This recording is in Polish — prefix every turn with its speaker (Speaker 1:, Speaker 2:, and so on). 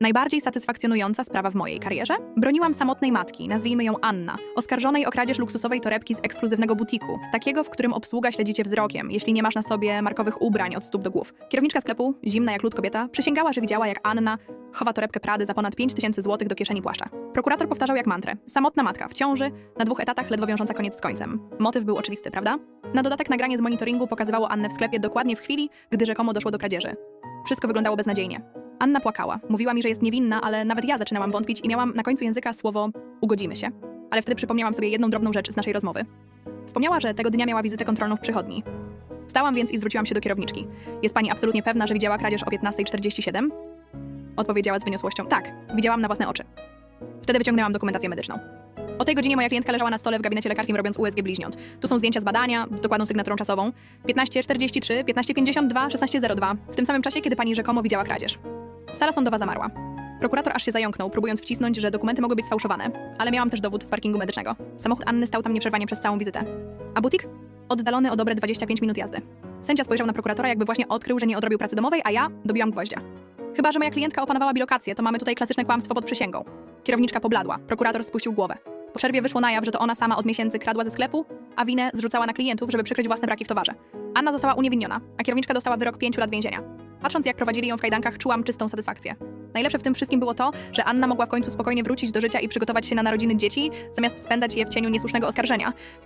Speaker 1: Najbardziej satysfakcjonująca sprawa w mojej karierze? Broniłam samotnej matki, nazwijmy ją Anna, oskarżonej o kradzież luksusowej torebki z ekskluzywnego butiku, takiego, w którym obsługa śledzi cię wzrokiem, jeśli nie masz na sobie markowych ubrań od stóp do głów. Kierowniczka sklepu, zimna jak lód kobieta, przysięgała, że widziała jak Anna chowa torebkę Prady za ponad 5 tysięcy złotych do kieszeni płaszcza. Prokurator powtarzał jak mantrę. Samotna matka, w ciąży, na dwóch etatach, ledwo wiążąca koniec z końcem. Motyw był oczywisty, prawda? Na dodatek nagranie z monitoringu pokazywało Annę w sklepie dokładnie w chwili, gdy rzekomo doszło do kradzieży. Wszystko wyglądało beznadziejnie. Anna płakała. Mówiła mi, że jest niewinna, ale nawet ja zaczynałam wątpić i miałam na końcu języka słowo ugodzimy się. Ale wtedy przypomniałam sobie jedną drobną rzecz z naszej rozmowy. Wspomniała, że tego dnia miała wizytę kontrolną w przychodni. Wstałam więc i zwróciłam się do kierowniczki. Jest pani absolutnie pewna, że widziała kradzież o 15.47? Odpowiedziała z wyniosłością. Tak, widziałam na własne oczy. Wtedy wyciągnęłam dokumentację medyczną. O tej godzinie moja klientka leżała na stole w gabinecie lekarskim robiąc USG bliźniąt. Tu są zdjęcia z badania, z dokładną sygnaturą czasową. 15.43, 15.52, 16.02. W tym samym czasie, kiedy pani rzekomo widziała kradzież. Sala sądowa zamarła. Prokurator aż się zająknął, próbując wcisnąć, że dokumenty mogły być sfałszowane. Ale miałam też dowód z parkingu medycznego. Samochód Anny stał tam nieprzerwanie przez całą wizytę. A butik? Oddalony o dobre 25 minut jazdy. Sędzia spojrzał na prokuratora, jakby właśnie odkrył, że nie odrobił pracy domowej, a ja dobiłam gwoździa. Chyba, że moja klientka opanowała bilokację, to mamy tutaj klasyczne kłamstwo pod przysięgą. Kierowniczka pobladła, prokurator spuścił głowę. Po przerwie wyszło na jaw, że to ona sama od miesięcy kradła ze sklepu, a winę zrzucała na klientów, żeby przykryć własne braki w towarze. Anna została uniewinniona, a kierowniczka dostała wyrok 5 lat więzienia. Patrząc, jak prowadzili ją w kajdankach, czułam czystą satysfakcję. Najlepsze w tym wszystkim było to, że Anna mogła w końcu spokojnie wrócić do życia i przygotować się na narodziny dzieci, zamiast spędzać je w cieniu niesłusznego oskarżenia.